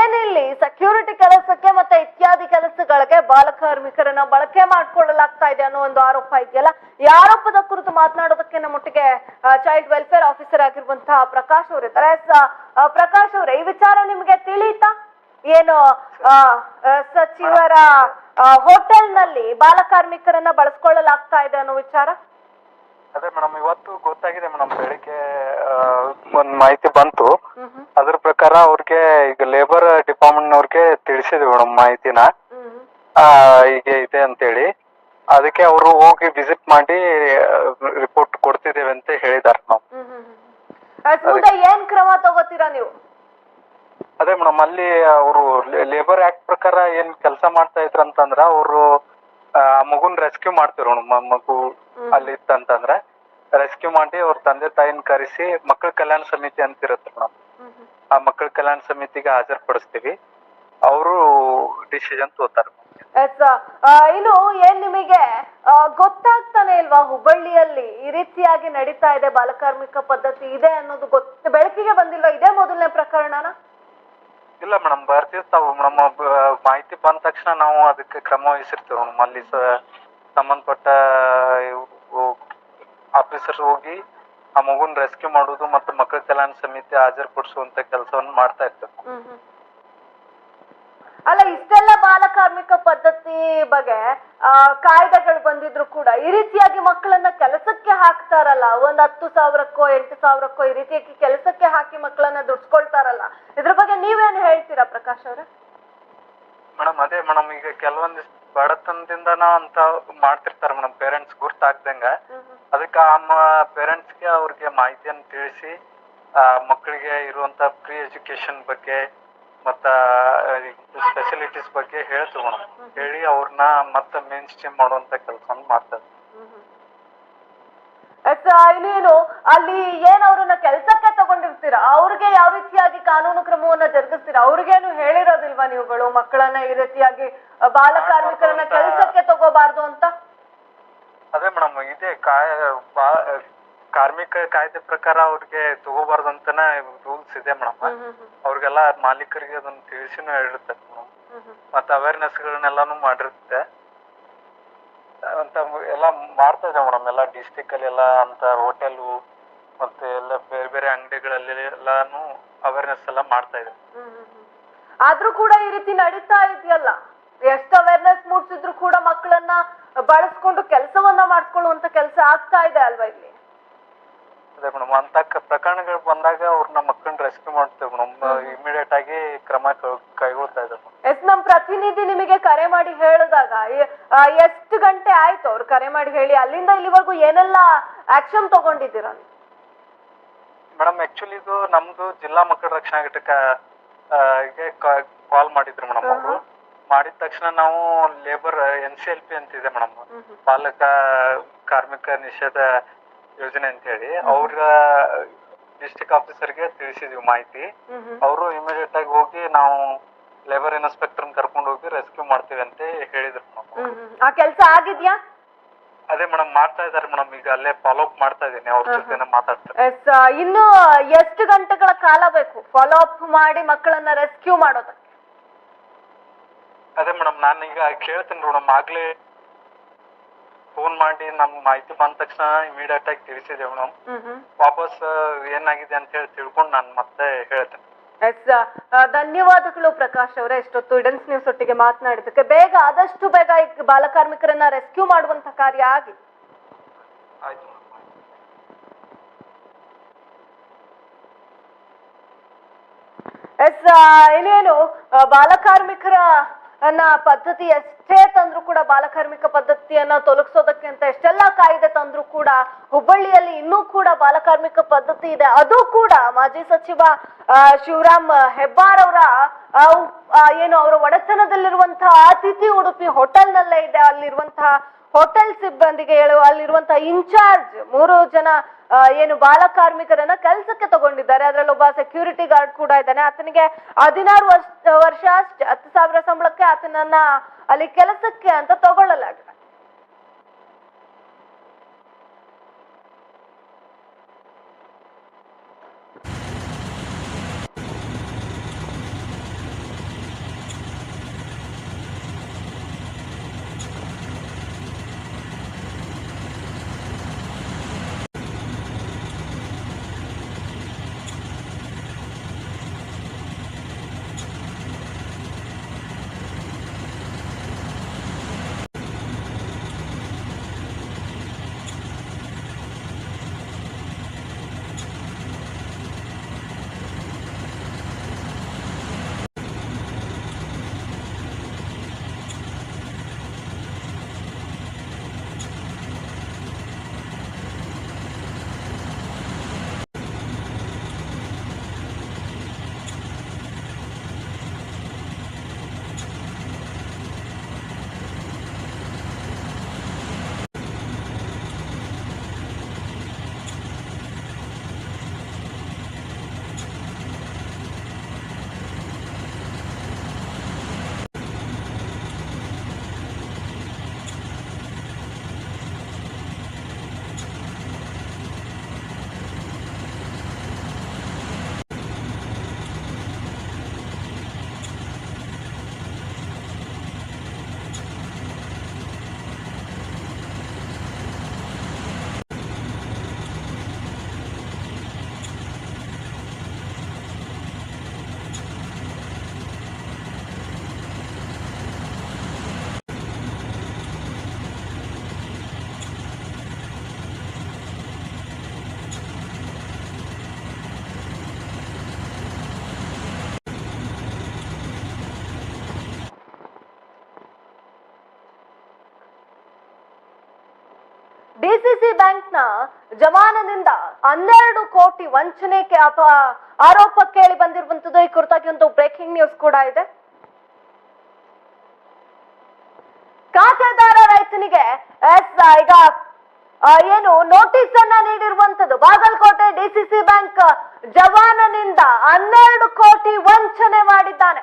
ಏನಿಲ್ಲಿ ಸೆಕ್ಯೂರಿಟಿ ಕೆಲಸಕ್ಕೆ ಮತ್ತೆ ಇತ್ಯಾದಿ ಕೆಲಸಗಳಿಗೆ ಬಾಲಕಾರ್ಮಿಕರನ್ನ ಬಳಕೆ ಮಾಡ್ಕೊಳ್ಳಲಾಗ್ತಾ ಇದೆ ಅನ್ನೋ ಒಂದು ಆರೋಪ ಇದೆಯಲ್ಲ? ಈ ಆರೋಪದ ಕುರಿತು ಮಾತನಾಡೋದಕ್ಕೆ ನಮ್ಮೊಟ್ಟಿಗೆ ಚೈಲ್ಡ್ ವೆಲ್ಫೇರ್ ಆಫೀಸರ್ ಆಗಿರುವಂತಹ ಪ್ರಕಾಶ್ ಅವರಿದ್ದಾರೆ ಎಸ್ ಪ್ರಕಾಶ್ ಅವರೇ, ಈ ವಿಚಾರ ನಿಮ್ಗೆ ತಿಳಿಯಿತಾ ಏನು ಸಚಿವರ ಹೋಟೆಲ್ನಲ್ಲಿ ಬಾಲಕಾರ್ಮಿಕರನ್ನ ಬಳಸ್ಕೊಳ್ಳಲಾಗ್ತಾ ಇದೆ ಅನ್ನೋ ವಿಚಾರ? ಅದೇ ಮೇಡಮ್, ಇವತ್ತು ಗೊತ್ತಾಗಿದೆ ಮೇಡಮ್, ಬೆಳಿಗ್ಗೆ ಒಂದ್ ಮಾಹಿತಿ ಬಂತು. ಪ್ರಕಾರ ಅವ್ರಿಗೆ ಈಗ ಲೇಬರ್ ಡಿಪಾರ್ಟ್ಮೆಂಟ್ ನವ್ರಿಗೆ ತಿಳಿಸಿದ್ವಿ ಮೇಡಮ್ ಮಾಹಿತಿನ. ಈಗ ಆ, ಹೀಗೆ ಇದೆ ಅಂತೇಳಿ. ಅದಕ್ಕೆ ಅವರು ಹೋಗಿ ವಿಸಿಟ್ ಮಾಡಿ ರಿಪೋರ್ಟ್ ಕೊಡ್ತಿದ್ದೇವೆ ಅಂತ ಹೇಳಿದಾರೆ ನಾವು. ಅದ್ ಮುಂದೆ ಏನ್ ಕ್ರಮ ತಗೋತೀರಾ ನೀವು? ಅದೇ ಮೇಡಮ್ ಅಲ್ಲಿ ಅವರು ಲೇಬರ್ ಆಕ್ಟ್ ಪ್ರಕಾರ ಏನ್ ಕೆಲಸ ಮಾಡ್ತಾ ಇದ್ರು ಅಂತಂದ್ರ ಅವರು ಆ ಮಗುನ್ ರೆಸ್ಕ್ಯೂ ಮಾಡ್ತಿರು ಮೇಡಮ್. ಮಗು ಅಲ್ಲಿ ಇತ್ತಂತಂದ್ರೆ ರೆಸ್ಕ್ಯೂ ಮಾಡಿ ಅವ್ರ ತಂದೆ ತಾಯಿನ ಕರೆಸಿ ಮಕ್ಕಳ ಕಲ್ಯಾಣ ಸಮಿತಿ ಅಂತ ಇರುತ್ತೆ ಮೇಡಮ್. ಆ ಮಕ್ಕಳ ಕಲ್ಯಾಣ ಸಮಿತಿಗೆ ಹಾಜರ್ಪಡಿಸ್ತೀವಿ. ಅವರು ಡಿಸಿಷನ್ ಆ, ಇನ್ನು ಏನ್ ನಿಮಗೆ ಗೊತ್ತಾಗ್ತಾನೆ ಇಲ್ವಾ ಹುಬ್ಬಳ್ಳಿಯಲ್ಲಿ ಈ ರೀತಿಯಾಗಿ ನಡೀತಾ ಇದೆ ಬಾಲಕಾರ್ಮಿಕ ಪದ್ಧತಿ ಇದೆ ಅನ್ನೋದು ಗೊತ್ತ ಬೆಳಕಿಗೆ ಬಂದಿಲ್ವಾ ಇದೇ ಮೊದಲನೇ ಪ್ರಕರಣನ? ಇಲ್ಲ ಮೇಡಮ್ ಬರ್ತಿರ್ತಾವ ಮೇಡಮ್ ಮಾಹಿತಿ ಬಂದ ತಕ್ಷಣ ನಾವು ಅದಕ್ಕೆ ಕ್ರಮ ವಹಿಸಿರ್ತೇವೆ ಮೇಡಮ್ ಅಲ್ಲಿ ಸಂಬಂಧಪಟ್ಟ ಆಫೀಸರ್ ಹೋಗಿ ಆ ಮಗುನ್ ರೆಸ್ಕ್ಯೂ ಮಾಡುದು ಮತ್ತು ಮಕ್ಕಳ ಕಲ್ಯಾಣ ಸಮಿತಿ ಹಾಜರ್ಪಡಿಸುವಂತ ಕೆಲಸವನ್ನು ಮಾಡ್ತಾ ಹ್ಮ್. ಅಲ್ಲ ಇಷ್ಟೆಲ್ಲ ಬಾಲಕಾರ್ಮಿಕ ಪದ್ಧತಿ ಬಗ್ಗೆ ಆ, ಕಾಯ್ದೆಗಳು ಬಂದಿದ್ರು ಕೂಡ ಈ ರೀತಿಯಾಗಿ ಮಕ್ಕಳನ್ನ ಕೆಲಸಕ್ಕೆ ಹಾಕ್ತಾರಲ್ಲ ಒಂದ್ ಹತ್ತು ಸಾವಿರಕ್ಕೋ ಎಂಟು ಸಾವಿರಕ್ಕೋ ಈ ರೀತಿಯಾಗಿ ಕೆಲಸಕ್ಕೆ ಹಾಕಿ ಮಕ್ಕಳನ್ನ ದುಡ್ಸ್ಕೊಳ್ತಾರಲ್ಲ ಇದ್ರ ಬಗ್ಗೆ ನೀವೇನು ಹೇಳ್ತೀರಾ ಪ್ರಕಾಶ್ ಅವ್ರ ಮೇಡಮ್ ಅದೇ ಮೇಡಮ್ ಈಗ ಕೆಲವೊಂದಿಷ್ಟು ಬಡತನದಿಂದನ ಅಂತ ಮಾಡ್ತಿರ್ತಾರೆ ಮೇಡಮ್ ಪೇರೆಂಟ್ಸ್ ಗುರ್ತಾಗ್ದಂಗ. ಅದಕ್ಕೆ ಪೇರೆಂಟ್ಸ್ಗೆ ಅವ್ರಿಗೆ ಮಾಹಿತಿಯನ್ನು ತಿಳಿಸಿ ಆ ಮಕ್ಕಳಿಗೆ ಇರುವಂತ ಪ್ರೀ ಎಜುಕೇಶನ್ ಬಗ್ಗೆ ಮತ್ತ ಫೆಸಿಲಿಟೀಸ್ ಬಗ್ಗೆ ಹೇಳ್ತೀವಿ ಮೇಡಮ್ ಹೇಳಿ ಅವ್ರನ್ನ ಮತ್ತೆ ಮೇನ್ ಸ್ಟ್ರೀಮ್ ಮಾಡುವಂತ ಕೆಲಸ ಮಾಡ್ತಾರೆ. ಇನ್ನೇನು ಅಲ್ಲಿ ಏನ್ ಅವ್ರನ್ನ ಕೆಲ್ಸಕ್ಕೆ ತಗೊಂಡಿರ್ತೀರಾ ಅವ್ರಿಗೆ ಯಾವ ರೀತಿಯಾಗಿ ಕಾನೂನು ಕ್ರಮವನ್ನ ಜರುಗಿಸ್ತೀರಾ ಅವ್ರಿಗೇನು ಹೇಳಿರೋದಿಲ್ವಾ ನೀವುಗಳು ಮಕ್ಕಳನ್ನ ಈ ರೀತಿಯಾಗಿ ಬಾಲ ಕಾರ್ಮಿಕರನ್ನ ಕೆಲ್ಸಕ್ಕೆ ತಗೋಬಾರ್ದು ಅಂತ? ಅದೇ ಮೇಡಮ್ ಇದೆ ಕಾರ್ಮಿಕ ಕಾಯ್ದೆ ಪ್ರಕಾರ ಅವ್ರಿಗೆ ತಗೋಬಾರ್ದಂತನ ರೂಲ್ಸ್ ಇದೆ ಮೇಡಮ್. ಅವ್ರಿಗೆಲ್ಲ ಮಾಲೀಕರಿಗೆ ಅದನ್ನ ತಿಳಿಸಿನೂ ಹೇಳಿರ್ತಾರೆ ಮೇಡಮ್. ಮತ್ತೆ ಅವೇರ್ನೆಸ್ಗಳನ್ನೆಲ್ಲಾನು ಮಾಡಿರುತ್ತೆ. ಅಂತ ಎಲ್ಲ ಮಾಡ್ತಾ ಇದ್ದಾವೆ ಮೇಡಮ್. ಎಲ್ಲ ಡಿಸ್ಟಿಕ್ ಅಲ್ಲಿ ಎಲ್ಲ ಅಂತ ಹೋಟೆಲು ಮತ್ತೆ ಎಲ್ಲ ಬೇರೆ ಬೇರೆ ಅಂಗಡಿಗಳಲ್ಲಿ ಎಲ್ಲಾನು ಅವೇರ್ನೆಸ್ ಎಲ್ಲ ಮಾಡ್ತಾ ಇದೆ ಆದ್ರೂ ಕೂಡ ಈ ರೀತಿ ನಡೀತಾ ಇದೆಯಲ್ಲ? ಎಷ್ಟು ಅವೇರ್ನೆಸ್ ಮೂಡಿಸಿದ್ರು ಕೂಡ ಮಕ್ಕಳನ್ನ ಬಳಸ್ಕೊಂಡು ಕೆಲಸವನ್ನ ಮಾಡ್ಕೊಳ್ಳುವಂತ ಕೆಲಸ ಆಗ್ತಾ ಇದೆ ಅಲ್ವಾ ಇಲ್ಲಿ? ಅದೇ ಮೇಡಮ್. ಅಂತ ಪ್ರಕರಣಗಳು ಬಂದಾಗ ಅವ್ರನ್ನ ಮಕ್ಕಳನ್ನ ರೆಸ್ಕ್ಯೂ ಮಾಡ್ತೇವೆ ಮೇಡಮ್. ಇಮಿಡಿಯೇಟ್ ಆಗಿ ಕ್ರಮ ಕೈಗೊಳ್ತಾ ಇದ್ದೇವೆ ಮೇಡಮ್. ಎಸ್ ನಮ್ ಪ್ರತಿನಿಧಿ ನಿಮಗೆ ಕರೆ ಮಾಡಿ ಹೇಳಿದಾಗ ಎಷ್ಟು ಗಂಟೆ ಆಯ್ತು ಅವ್ರು ಕರೆ ಮಾಡಿ ಹೇಳಿ? ಅಲ್ಲಿಂದ ಇಲ್ಲಿವರೆಗೂ ಏನೆಲ್ಲ ಆಕ್ಷನ್ ತಗೊಂಡಿದ್ದೀರಾ? ಮೇಡಮ್ ಆಕ್ಚುಲಿ ಇದು ನಮ್ದು ಜಿಲ್ಲಾ ಮಕ್ಕಳ ರಕ್ಷಣಾ ಘಟಕ ಕಾಲ್ ಮಾಡಿದ್ರು ಮೇಡಮ್ ಅವರು. ಮಾಡಿದ ತಕ್ಷಣ ನಾವು labour N C L P ಅಂತ ಇದೆ ಮೇಡಮ್ ಬಾಲಕ ಕಾರ್ಮಿಕ ನಿಷೇಧ ಯೋಜನೆ ಅಂತ ಹೇಳಿ ಅವ್ರ ಡಿಸ್ಟಿಕ್ ಆಫೀಸರ್ಗೆ ತಿಳಿಸಿದ್ವಿ ಮಾಹಿತಿ. ಅವರು ಇಮಿಡಿಯೇಟ್ ಆಗಿ ಹೋಗಿ ನಾವು ಲೇಬರ್ ಇನ್ಸ್ಪೆಕ್ಟರ್ ಕರ್ಕೊಂಡು ಹೋಗಿ ರೆಸ್ಕ್ಯೂ ಮಾಡ್ತೀವಿ ಅಂತ ಹೇಳಿದ್ರು ಆ ಕೆಲಸ ಆಗಿದ್ಯಾ? ಅದೇ ಮೇಡಮ್ ಮಾಡ್ತಾ ಇದ್ದಾರೆ ಮೇಡಮ್. ಈಗ ಅಲ್ಲೇ ಫಾಲೋ ಅಪ್ ಮಾಡ್ತಾ ಇದ್ದೀನಿ ಅವ್ರ ಜೊತೆ ಮಾತಾಡ್ತಾರೆ ಇನ್ನು ಎಷ್ಟು ಗಂಟೆಗಳ ಕಾಲ ಬೇಕು ಫಾಲೋ ಅಪ್ ಮಾಡಿ ಮಕ್ಕಳನ್ನ ರೆಸ್ಕ್ಯೂ ಮಾಡೋದಕ್ಕೆ? ಅದೇ ಮೇಡಮ್ ನಾನು ಈಗ ಕೇಳ್ತೀನಿ ಮೇಡಮ್ ಆಗ್ಲೇ ಫೋನ್ ಮಾಡಿ ನಮ್ ಮಾಹಿತಿ ಬಂದ ತಕ್ಷಣ ಇಮಿಡಿಯೇಟ್ ಆಗಿ ತಿಳಿಸಿದೆವು ನಾವು. ವಾಪಸ್ ಏನಾಗಿದೆ ಅಂತ ಹೇಳಿ ತಿಳ್ಕೊಂಡು ನಾನು ಮತ್ತೆ ಹೇಳ್ತೇನೆ. ಎಸ್ ಧನ್ಯವಾದಗಳು ಪ್ರಕಾಶ್ ಅವರೇ ಇಷ್ಟೊತ್ತು ಇಡನ್ಸ್ ನ್ಯೂಸ್ ಒಟ್ಟಿಗೆ ಮಾತನಾಡಿದಕ್ಕೆ ಬೇಗ ಆದಷ್ಟು ಬೇಗ ಈ ಬಾಲಕಾರ್ಮಿಕರನ್ನ ರೆಸ್ಕ್ಯೂ ಮಾಡುವಂತ ಕಾರ್ಯ ಆಗಿ. ಎಸ್ ಇನ್ನೇನು ಬಾಲಕಾರ್ಮಿಕರ ಅನ್ನ ಪದ್ಧತಿ ಎಷ್ಟೇ ತಂದ್ರು ಕೂಡ ಬಾಲಕಾರ್ಮಿಕ ಪದ್ಧತಿಯನ್ನ ತೊಲಗಿಸೋದಕ್ಕೆ ಅಂತ ಎಷ್ಟೆಲ್ಲ ಕಾಯ್ದೆ ತಂದ್ರು ಕೂಡ ಹುಬ್ಬಳ್ಳಿಯಲ್ಲಿ ಇನ್ನೂ ಕೂಡ ಬಾಲಕಾರ್ಮಿಕ ಪದ್ಧತಿ ಇದೆ. ಅದು ಕೂಡ ಮಾಜಿ ಸಚಿವ ಶಿವರಾಮ್ ಹೆಬ್ಬಾರ್ ಅವರ ಏನು ಅವರ ಒಡೆತನದಲ್ಲಿರುವಂತಹ ಅತಿಥಿ ಉಡುಪಿ ಹೋಟೆಲ್ನಲ್ಲೇ ಇದೆ. ಅಲ್ಲಿರುವಂತಹ ಹೋಟೆಲ್ ಸಿಬ್ಬಂದಿಗೆ ಹೇಳುವ ಅಲ್ಲಿರುವಂತಹ ಇನ್ಚಾರ್ಜ್ ಮೂರು ಜನ ಏನು ಬಾಲ ಕಾರ್ಮಿಕರನ್ನ ಕೆಲಸಕ್ಕೆ ತಗೊಂಡಿದ್ದಾರೆ. ಅದರಲ್ಲಿ ಒಬ್ಬ ಸೆಕ್ಯೂರಿಟಿ ಗಾರ್ಡ್ ಕೂಡ ಇದ್ದಾನೆ. ಆತನಿಗೆ ಹದಿನಾರು ವರ್ಷ ವರ್ಷ ಅಷ್ಟೇ, ಹತ್ತು ಸಾವಿರ ಸಂಬಳಕ್ಕೆ ಆತನನ್ನ ಅಲ್ಲಿ ಕೆಲಸಕ್ಕೆ ಅಂತ ತಗೊಳ್ಳಲಾಗಿದೆ. ಡಿಸಿಸಿ ಬ್ಯಾಂಕ್ನ ಜಮಾನದಿಂದ ಹನ್ನೆರಡು ಕೋಟಿ ವಂಚನೆ ಆರೋಪ ಕೇಳಿ ಬಂದಿರುವಂತದ್ದು ಈ ಕುರಿತಾಗಿ ಒಂದು ಬ್ರೇಕಿಂಗ್ ನ್ಯೂಸ್ ಕೂಡ ಇದೆ. ಖಾತೆದಾರ ರೈತನಿಗೆ ಎಸ್, ಈಗ ಏನು ನೋಟಿಸ್ ಅನ್ನ ನೀಡಿರುವಂತದ್ದು ಬಾಗಲಕೋಟೆ ಡಿಸಿಸಿ ಬ್ಯಾಂಕ್ ಜವಾನನಿಂದ ಹನ್ನೆರಡು ಕೋಟಿ ವಂಚನೆ ಮಾಡಿದ್ದಾನೆ.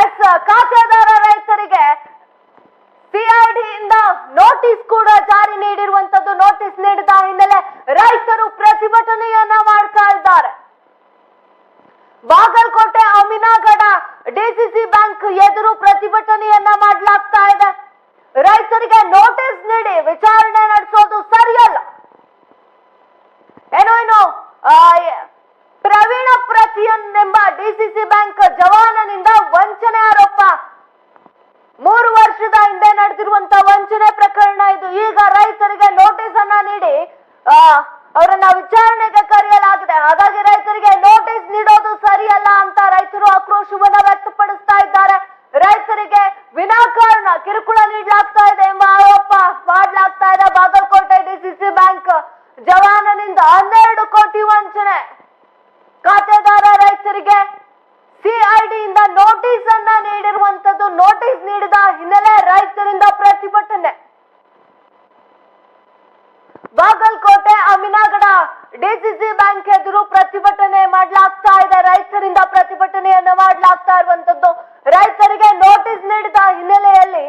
ಎಸ್, ಖಾತೆದಾರ ರೈತರಿಗೆ ಸಿಐಡಿಯಿಂದ ನೋಟಿಸ್ ಕೂಡ ಜಾರಿ ನೀಡಿರುವಂತದ್ದು ನೋಟಿಸ್ ನೀಡಿದ ಹಿನ್ನೆಲೆ ರೈತರು ಪ್ರತಿಭಟನೆಯನ್ನ ಮಾಡ್ತಾ ಇದ್ದಾರೆ. ಬಾಗಲಕೋಟೆ ಅಮಿನಾಗಡ ಡಿಸಿಸಿ ಬ್ಯಾಂಕ್ ಎದುರು ಪ್ರತಿಭಟನೆಯನ್ನ ಮಾಡಲಾಗ್ತಾ ಇದೆ. ರೈತರಿಗೆ ನೋಟಿಸ್ ನೀಡಿ ವಿಚಾರಣೆ ನಡೆಸೋದು ಸರಿಯಲ್ಲ. ಏನೋ ಏನು ಪ್ರವೀಣ ಪ್ರತಿಯನ್ ಎಂಬ ಡಿಸಿಸಿ ಬ್ಯಾಂಕ್ ಜವಾನನಿಂದ ವಂಚನೆ ಆರೋಪ ಮೂರು ವರ್ಷದ ಹಿಂದೆ ನಡೆದಿರುವಂತ ವಂಚನೆ ಪ್ರಕರಣ ಇದು. ಈಗ ರೈತರಿಗೆ ನೋಟಿಸ್ ಅನ್ನ ನೀಡಿ ಅವರನ್ನ ವಿಚಾರಣೆಗೆ ಕರೆಯಲಾಗಿದೆ. ಹಾಗಾಗಿ ರೈತರಿಗೆ ನೋಟಿಸ್ ನೀಡೋದು ಸರಿಯಲ್ಲ ಅಂತ ರೈತರು ಆಕ್ರೋಶವನ್ನ ವ್ಯಕ್ತಪಡಿಸ್ತಾ ಇದ್ದಾರೆ. ರೈತರಿಗೆ ವಿನಾಕಾರಣ ಕಿರುಕುಳ ನೀಡಲಾಗ್ತಾ ಇದೆ ಎಂಬ ಆರೋಪ ಮಾಡಲಾಗ್ತಾ ಇದೆ. ಬಾಗಲಕೋಟೆ ಡಿಸಿಸಿ ಬ್ಯಾಂಕ್ ಜವಾನನಿಂದ ಹನ್ನೆರಡು ಕೋಟಿ ವಂಚನೆ. ಖಾತೆದಾರ ರೈತರಿಗೆ ಸಿಐಡಿಯಿಂದ ನೋಟಿಸ್ ಅನ್ನ ನೀಡಿರುವಂತದ್ದು ನೋಟಿಸ್ ನೀಡಿದ ಹಿನ್ನೆಲೆ ರೈತರಿಂದ ಪ್ರತಿಭಟನೆ. ಬಾಗಲಕೋಟೆ ಅಮಿನಾಗಡ ಡಿಸಿಸಿ ಬ್ಯಾಂಕ್ ಎದುರು ಪ್ರತಿಭಟನೆ ಮಾಡಲಾಗ್ತಾ ಇದೆ. ರೈತರಿಂದ ಪ್ರತಿಭಟನೆಯನ್ನು ಮಾಡಲಾಗ್ತಾ ಇರುವಂತದ್ದು ರೈತರಿಗೆ ನೋಟಿಸ್ ನೀಡಿದ ಹಿನ್ನೆಲೆಯಲ್ಲಿ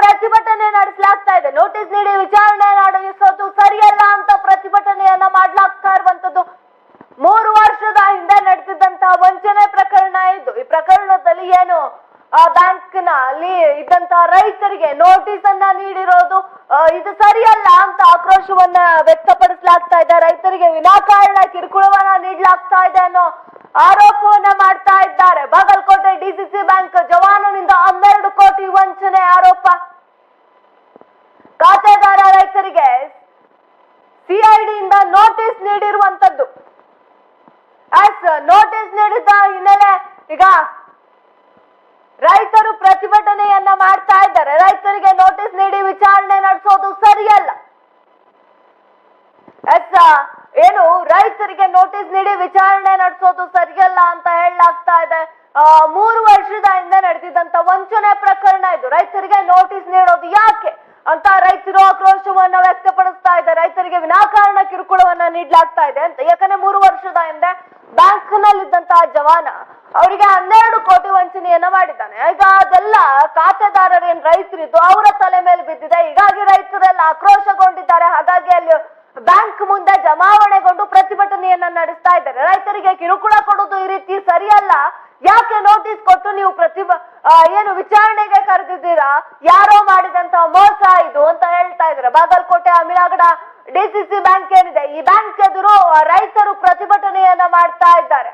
ಪ್ರತಿಭಟನೆ ನಡೆಸಲಾಗ್ತಾ ಇದೆ. ನೋಟಿಸ್ ನೀಡಿ ವಿಚಾರಣೆ ನಡೆಸೋದು ಸರಿಯಲ್ಲ ಅಂತ ಪ್ರತಿಭಟನೆಯನ್ನ ಮಾಡಲಾಗ್ತಾ ಇರುವಂತದ್ದು ಮೂರು ವರ್ಷದ ಹಿಂದೆ ನಡೆದಿದ್ದಂತಹ ವಂಚನೆ ಪ್ರಕರಣ ಇದ್ದು ಈ ಪ್ರಕರಣದಲ್ಲಿ ಏನು, ಆ ಬ್ಯಾಂಕ್ನ ಅಲ್ಲಿ ಇದ್ದಂತಹ ರೈತರಿಗೆ ನೋಟಿಸ್ ಅನ್ನ ನೀಡಿರೋದು ಇದು ಸರಿಯಲ್ಲ ಅಂತ ಆಕ್ರೋಶವನ್ನ ವ್ಯಕ್ತಪಡಿಸಲಾಗ್ತಾ ಇದೆ. ರೈತರಿಗೆ ವಿನಾಕಾರಣ ಕಿರುಕುಳವನ್ನ ನೀಡಲಾಗ್ತಾ ಇದೆ ಅನ್ನೋ ಆರೋಪವನ್ನ ಮಾಡ್ತಾ ಇದ್ದಾರೆ. ಬಾಗಲಕೋಟೆ ಡಿಸಿಸಿ ಬ್ಯಾಂಕ್ ಜವಾನನಿಂದ ಹನ್ನೆರಡು ಕೋಟಿ ವಂಚನೆ ಆರೋಪ. ಖಾತೆದಾರ ರೈತರಿಗೆ ಸಿಐಡಿಯಿಂದ ನೋಟಿಸ್ ನೀಡಿರುವಂತದ್ದು ನೋಟಿಸ್ ನೀಡಿದ ಹಿನ್ನೆಲೆ ಈಗ ರೈತರು ಪ್ರತಿಭಟನೆಯನ್ನ ಮಾಡ್ತಾ ಇದ್ದಾರೆ. ರೈತರಿಗೆ ನೋಟಿಸ್ ನೀಡಿ ವಿಚಾರಣೆ ನಡೆಸೋದು ಸರಿಯಲ್ಲ. ಎಸ್, ಏನು ರೈತರಿಗೆ ನೋಟಿಸ್ ನೀಡಿ ವಿಚಾರಣೆ ನಡೆಸೋದು ಸರಿಯಲ್ಲ ಅಂತ ಹೇಳಲಾಗ್ತಾ ಇದೆ. ಮೂರು ವರ್ಷದ ಹಿಂದೆ ನಡೆದಿದ್ದಂತ ವಂಚನೆ ಪ್ರಕರಣ ಇದು. ರೈತರಿಗೆ ನೋಟಿಸ್ ನೀಡೋದು ಯಾಕೆ ಅಂತ ರೈತರು ಆಕ್ರೋಶವನ್ನ ವ್ಯಕ್ತಪಡಿಸ್ತಾ ಇದೆ ರೈತರಿಗೆ ವಿನಾಕಾರಣ ಕಿರುಕುಳವನ್ನ ನೀಡಲಾಗ್ತಾ ಇದೆ ಅಂತ. ಯಾಕಂದ್ರೆ ಮೂರು ವರ್ಷದ ಹಿಂದೆ ಬ್ಯಾಂಕ್ ನಲ್ಲಿದ್ದಂತಹ ಜವಾನ ಅವರಿಗೆ ಹನ್ನೆರಡು ಕೋಟಿ ವಂಚನೆಯನ್ನ ಮಾಡಿದ್ದಾನೆ. ಈಗ ಅದೆಲ್ಲ ಖಾತೆದಾರರೇನ್ ರೈತರಿದ್ದು, ಅವರ ತಲೆ ಮೇಲೆ ಬಿದ್ದಿದೆ. ಹೀಗಾಗಿ ರೈತರೆಲ್ಲ ಆಕ್ರೋಶಗೊಂಡಿದ್ದಾರೆ. ಹಾಗಾಗಿ ಅಲ್ಲಿ ಬ್ಯಾಂಕ್ ಮುಂದೆ ಜಮಾವಣೆಗೊಂಡು ಪ್ರತಿಭಟನೆಯನ್ನ ನಡೆಸ್ತಾ ಇದ್ದಾರೆ. ರೈತರಿಗೆ ಕಿರುಕುಳ ಕೊಡೋದು ಈ ರೀತಿ ಸರಿಯಲ್ಲ. ಯಾಕೆ ನೋಟಿಸ್ ಕೊಟ್ಟು ನೀವು ಪ್ರತಿಭ ಏನು ವಿಚಾರಣೆಗೆ ಕರೆದಿದ್ದೀರಾ? ಯಾರೋ ಮಾಡಿದಂತ ಮೋಸ ಇದು ಅಂತ ಹೇಳ್ತಾ ಇದ್ದಾರೆ. ಬಾಗಲಕೋಟೆ ಸಿ ಡಿಸಿಸಿ ಬ್ಯಾಂಕ್ ಏನಿದೆ? ಈ ಬ್ಯಾಂಕ್ ಎದುರು ರೈತರು ಪ್ರತಿಭಟನೆಯನ್ನ ಮಾಡ್ತಾ ಇದ್ದಾರೆ.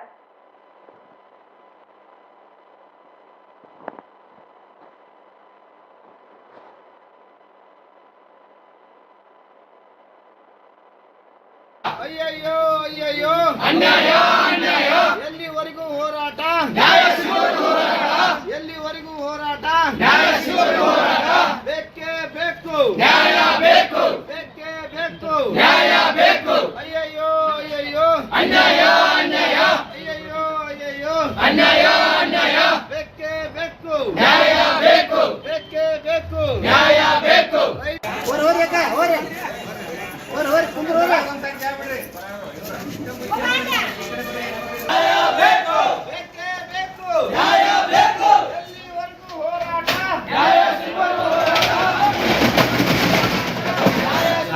ಅಯ್ಯಯ್ಯೋ ಅಯ್ಯಯ್ಯೋ. ಎಲ್ಲಿವರೆಗೂ ಹೋರಾಟ? ನ್ಯಾಯ ಎಲ್ಲಿವರೆಗೂ ಹೋರಾಟ? ನ್ಯಾಯ ಹೋರಾಟ. ಬೇಕೇ ಬೇಕು. ನ್ಯಾಯ ಬೇಕು. ಬೇಕೇ ಬೇಕು. ನ್ಯಾಯ ಬೇಕು. ಅಯ್ಯಯ್ಯೋ ಅಯ್ಯಯ್ಯೋ. ಅಯ್ಯಯ್ಯೋ ಅಯ್ಯಯ್ಯೋ. ಬೇಕೇ ಬೇಕು. ಬೇಕೇ ಬೇಕು. ಬೇಕೇ ಬೇಕು. ಅಕ್ಕ ಬೇಕು. ಹೋರಿ ಹೋರಿ.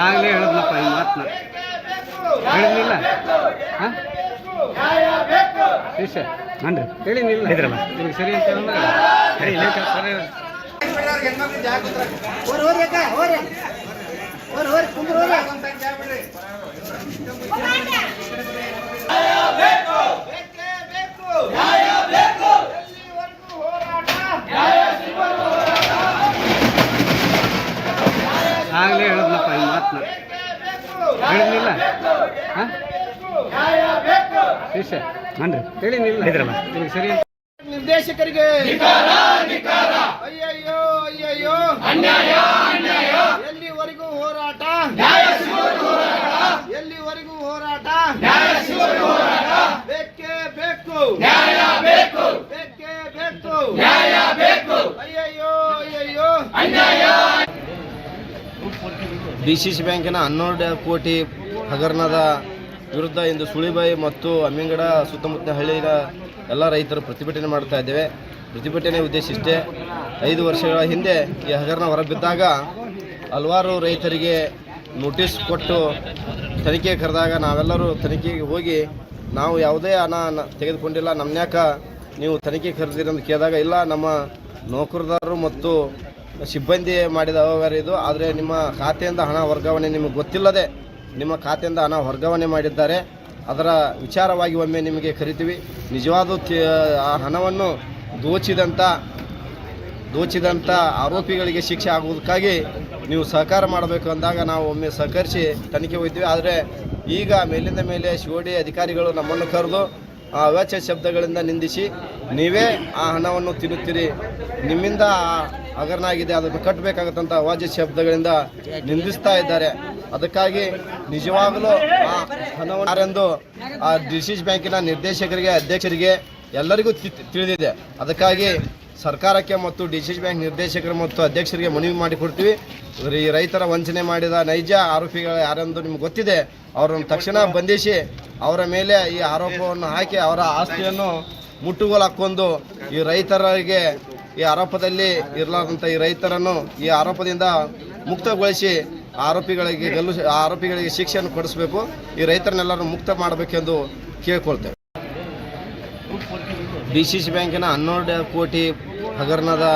ಆಗ್ಲೇ ಹೇಳಿದ್ನಪ್ಪ ಈ ಮಾತನ್ನ ಹೇಳಿದ್ನಿಲ್ಲ? ಹಾಂ? ಶಿಷ್ಯ ನನ್ರಿ. ಹೇಳಿನಿಲ್ಲ ಇದ್ರಲ್ಲ ನಿಮಗೆ ಸರಿ ಅಂತ ಹೇಳಿದ್ರೆ ಸರಿ ಆಗ್ಲೇ ಹೇಳಿದ್ನಪ್ಪ ಈ ಮಾತನ್ನ ಹೇಳಿದ್ನಿಲ್ಲ? ಹಾಂ? ಶಿಷ್ಯ ನನ್ರಿ ಹೇಳಿನಿಲ್ಲ ಇದ್ರಲ್ಲ ನಿಮಗೆ ಸರಿ? ನಿರ್ದೇಶಕರಿಗೆ. ಅಯ್ಯಯ್ಯೋ ಅಯ್ಯಯ್ಯೋ. ಎಲ್ಲಿವರೆಗೂ ಹೋರಾಟ ಎಲ್ಲಿವರೆಗೂ ಹೋರಾಟ ಬೇಕೇ ಬೇಕು. ಬೇಕೇ. ಬೇಕು ಅಯ್ಯಯ್ಯೋ ಅಯ್ಯಯ್ಯೋ. ಡಿ ಸಿ ಸಿ ಬ್ಯಾಂಕಿನ ಹನ್ನೆರಡು ಕೋಟಿ ಹಗರಣದ ವಿರುದ್ಧ ಇಂದು ಸುಳಿಬಾಯಿ ಮತ್ತು ಅಮ್ಮಿಂಗಡ ಸುತ್ತಮುತ್ತಲಿನ ಹಳ್ಳಿಯ ಎಲ್ಲ ರೈತರು ಪ್ರತಿಭಟನೆ ಮಾಡ್ತಾ ಇದ್ದೇವೆ. ಪ್ರತಿಭಟನೆ ಉದ್ದೇಶ ಇಷ್ಟೇ. ಐದು ವರ್ಷಗಳ ಹಿಂದೆ ಈ ಹಗರಣ ಹೊರಬಿದ್ದಾಗ ಹಲವಾರು ರೈತರಿಗೆ ನೋಟಿಸ್ ಕೊಟ್ಟು ತನಿಖೆ ಕರೆದಾಗ ನಾವೆಲ್ಲರೂ ತನಿಖೆಗೆ ಹೋಗಿ ನಾವು ಯಾವುದೇ ಹಣ ತೆಗೆದುಕೊಂಡಿಲ್ಲ ನಮ್ಮನ್ಯಾಕ ನೀವು ತನಿಖೆ ಕರೆದಿರಿ ಅಂತ ಕೇಳಿದಾಗ, ಇಲ್ಲ, ನಮ್ಮ ನೌಕರದಾರರು ಮತ್ತು ಸಿಬ್ಬಂದಿ ಮಾಡಿದ ಅವ್ಯವಹಾರ ಇದು, ಆದರೆ ನಿಮ್ಮ ಖಾತೆಯಿಂದ ಹಣ ವರ್ಗಾವಣೆ ನಿಮಗೆ ಗೊತ್ತಿಲ್ಲದೆ ನಿಮ್ಮ ಖಾತೆಯಿಂದ ಹಣ ವರ್ಗಾವಣೆ ಮಾಡಿದ್ದಾರೆ. ಅದರ ವಿಚಾರವಾಗಿ ಒಮ್ಮೆ ನಿಮಗೆ ಕರಿತೀವಿ. ನಿಜವಾದ ಆ ಹಣವನ್ನು ದೋಚಿದಂಥ ದೋಚಿದಂಥ ಆರೋಪಿಗಳಿಗೆ ಶಿಕ್ಷೆ ಆಗುವುದಕ್ಕಾಗಿ ನೀವು ಸಹಕಾರ ಮಾಡಬೇಕು ಅಂದಾಗ ನಾವು ಒಮ್ಮೆ ಸಹಕರಿಸಿ ತನಿಖೆ ಹೋಗ್ತೀವಿ. ಆದರೆ ಈಗ ಮೇಲಿಂದ ಮೇಲೆ ಶಿವಡಿ ಅಧಿಕಾರಿಗಳು ನಮ್ಮನ್ನು ಕರೆದು ಆ ಅವಾಚ್ಯ ಶಬ್ದಗಳಿಂದ ನಿಂದಿಸಿ ನೀವೇ ಆ ಹಣವನ್ನು ತಿನ್ನುತ್ತೀರಿ. ನಿಮ್ಮಿಂದ ಆ ಹಗರಣ ಆಗಿದೆ ಅದನ್ನು ಕಟ್ಟಬೇಕಾಗತ್ತಂಥ ಅವಾಚ್ಯ ಶಬ್ದಗಳಿಂದ ನಿಂದಿಸ್ತಾ ಇದ್ದಾರೆ. ಅದಕ್ಕಾಗಿ ನಿಜವಾಗಲೂ ಆ ಹಣವನ್ನು ಆ ಡಿಸಿಸ್ ಬ್ಯಾಂಕಿನ ನಿರ್ದೇಶಕರಿಗೆ, ಅಧ್ಯಕ್ಷರಿಗೆ ಎಲ್ಲರಿಗೂ ತಿಳಿದಿದೆ. ಅದಕ್ಕಾಗಿ ಸರ್ಕಾರಕ್ಕೆ ಮತ್ತು ಡಿ ಸಿ ಬ್ಯಾಂಕ್ ನಿರ್ದೇಶಕರು ಮತ್ತು ಅಧ್ಯಕ್ಷರಿಗೆ ಮನವಿ ಮಾಡಿಕೊಡ್ತೀವಿ. ಈ ರೈತರ ವಂಚನೆ ಮಾಡಿದ ನೈಜ ಆರೋಪಿಗಳು ಯಾರೆಂದು ನಿಮ್ಗೆ ಗೊತ್ತಿದೆ? ಅವರನ್ನು ತಕ್ಷಣ ಬಂಧಿಸಿ ಅವರ ಮೇಲೆ ಈ ಆರೋಪವನ್ನು ಹಾಕಿ ಅವರ ಆಸ್ತಿಯನ್ನು ಮುಟ್ಟುಗೋಲು ಹಾಕ್ಕೊಂಡು ಈ ರೈತರಿಗೆ ಈ ಆರೋಪದಲ್ಲಿ ಇರಲಾರ್ದಂಥ ಈ ರೈತರನ್ನು ಈ ಆರೋಪದಿಂದ ಮುಕ್ತಗೊಳಿಸಿ ಆರೋಪಿಗಳಿಗೆ ಗಲ್ಲು, ಆರೋಪಿಗಳಿಗೆ ಶಿಕ್ಷೆಯನ್ನು ಕೊಡಿಸಬೇಕು. ಈ ರೈತರನ್ನೆಲ್ಲರೂ ಮುಕ್ತ ಮಾಡಬೇಕೆಂದು ಕೇಳ್ಕೊಳ್ತೇವೆ. ಡಿ ಸಿ ಸಿ ಬ್ಯಾಂಕಿನ ಹನ್ನೆರಡು ಕೋಟಿ ಹಗರಣದ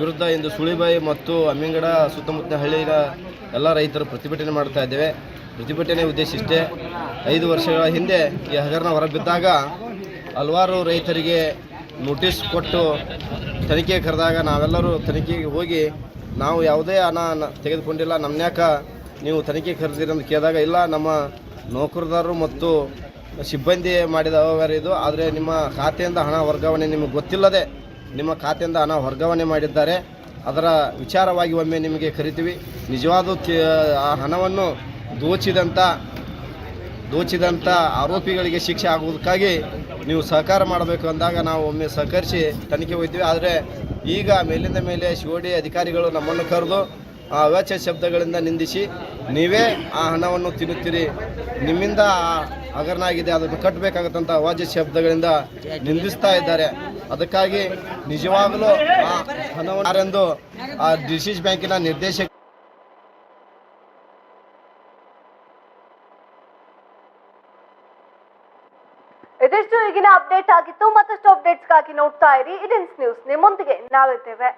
ವಿರುದ್ಧ ಇಂದು ಸುಳಿಬಾಯಿ ಮತ್ತು ಅಮ್ಮಿಂಗಡ ಸುತ್ತಮುತ್ತ ಹಳ್ಳಿಯ ಎಲ್ಲ ರೈತರು ಪ್ರತಿಭಟನೆ ಮಾಡ್ತಾ ಇದ್ದೇವೆ. ಪ್ರತಿಭಟನೆ ಉದ್ದೇಶ ಇಷ್ಟೇ. ಐದು ವರ್ಷಗಳ ಹಿಂದೆ ಈ ಹಗರಣ ಹೊರಬಿದ್ದಾಗ ಹಲವಾರು ರೈತರಿಗೆ ನೋಟಿಸ್ ಕೊಟ್ಟು ತನಿಖೆ ಕರೆದಾಗ ನಾವೆಲ್ಲರೂ ತನಿಖೆಗೆ ಹೋಗಿ ನಾವು ಯಾವುದೇ ಹಣ ತೆಗೆದುಕೊಂಡಿಲ್ಲ. ನಮ್ಮನ್ಯಾಕ ನೀವು ತನಿಖೆ ಕರೆದಿರಿ ಅಂತ ಕೇಳಿದಾಗ, ಇಲ್ಲ, ನಮ್ಮ ನೌಕರದಾರರು ಮತ್ತು ಸಿಬ್ಬಂದಿ ಮಾಡಿದ ಅವ್ಯವಹಾರ ಆದರೆ ನಿಮ್ಮ ಖಾತೆಯಿಂದ ಹಣ ವರ್ಗಾವಣೆ ನಿಮಗೆ ಗೊತ್ತಿಲ್ಲದೆ ನಿಮ್ಮ ಖಾತೆಯಿಂದ ಹಣ ವರ್ಗಾವಣೆ ಮಾಡಿದ್ದಾರೆ. ಅದರ ವಿಚಾರವಾಗಿ ಒಮ್ಮೆ ನಿಮಗೆ ಕರಿತೀವಿ. ನಿಜವಾದ ಆ ಹಣವನ್ನು ದೋಚಿದಂಥ ದೋಚಿದಂಥ ಆರೋಪಿಗಳಿಗೆ ಶಿಕ್ಷೆ ಆಗುವುದಕ್ಕಾಗಿ ನೀವು ಸಹಕಾರ ಮಾಡಬೇಕು ಅಂದಾಗ ನಾವು ಒಮ್ಮೆ ಸಹಕರಿಸಿ ತನಿಖೆ ಹೋಗ್ತೀವಿ. ಆದರೆ ಈಗ ಮೇಲಿಂದ ಮೇಲೆ ಶಿವಡಿ ಅಧಿಕಾರಿಗಳು ನಮ್ಮನ್ನು ಕರೆದು ಆ ಅವಾಚ್ಯ ಶಬ್ದಗಳಿಂದ ನಿಂದಿಸಿ ನೀವೇ ಆ ಹಣವನ್ನು ತಿನ್ನುತ್ತೀರಿ. ನಿಮ್ಮಿಂದ ಆ ಹಗರಣ ಆಗಿದೆ ಅದನ್ನು ಕಟ್ಟಬೇಕಾಗತ್ತಂತ ಅವಾಚ್ಯ ಶಬ್ದಗಳಿಂದ ನಿಂದಿಸ್ತಾ ಇದ್ದಾರೆ. ಅದಕ್ಕಾಗಿ ನಿಜವಾಗಲೂ ಆ ಹಣವನ್ನು ಆ ಡಿಸಿಸ್ ಬ್ಯಾಂಕಿನ ನಿರ್ದೇಶಕ ಇದಿಷ್ಟು ಈಗಿನ ಅಪ್ಡೇಟ್ ಆಗಿತ್ತು. ಮತ್ತಷ್ಟು ಅಪ್ಡೇಟ್ಸ್ಗಾಗಿ ನೋಡ್ತಾ ಇರಿ. ಇಡೆನ್ಸ್ ನ್ಯೂಸ್ ನಿಮ್ಮೊಂದಿಗೆ ನಾವಿದ್ದೇವೆ.